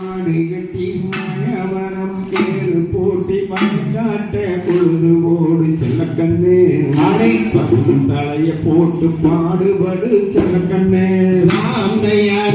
ஆடு கட்டி போட்டி காட்ட பொழுது ஓடு செல்லக்கண்ணே அடை தலைய போட்டு பாடுபடு செல்லக்கண்ணே ராந்தையார்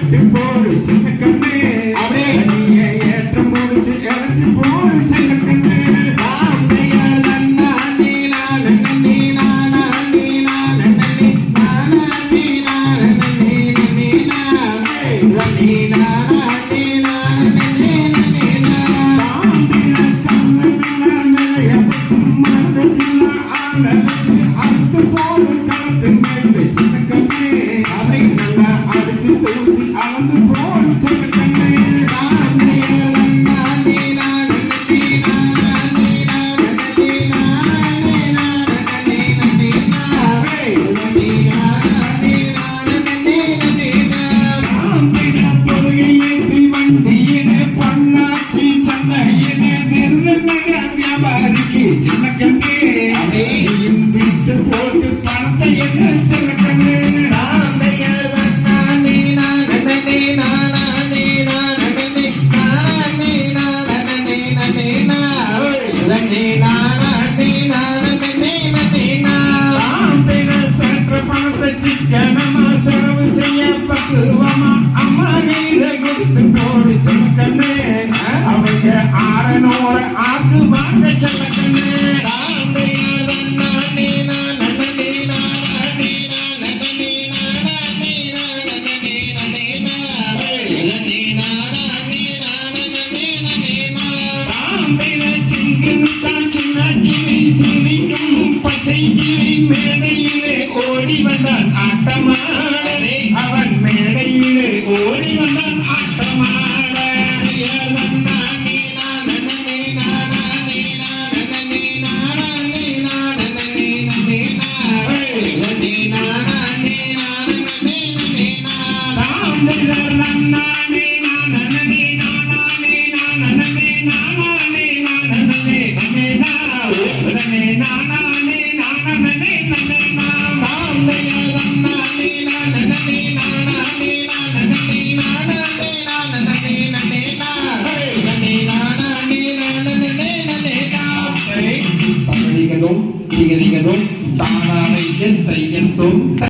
Before போட்டு பணத்தை என்ன செல்லக்கண்ணே ஆக்கு na na மேடையிலே ஓடி வந்தான் ஆட்டமாட திகதிகதும்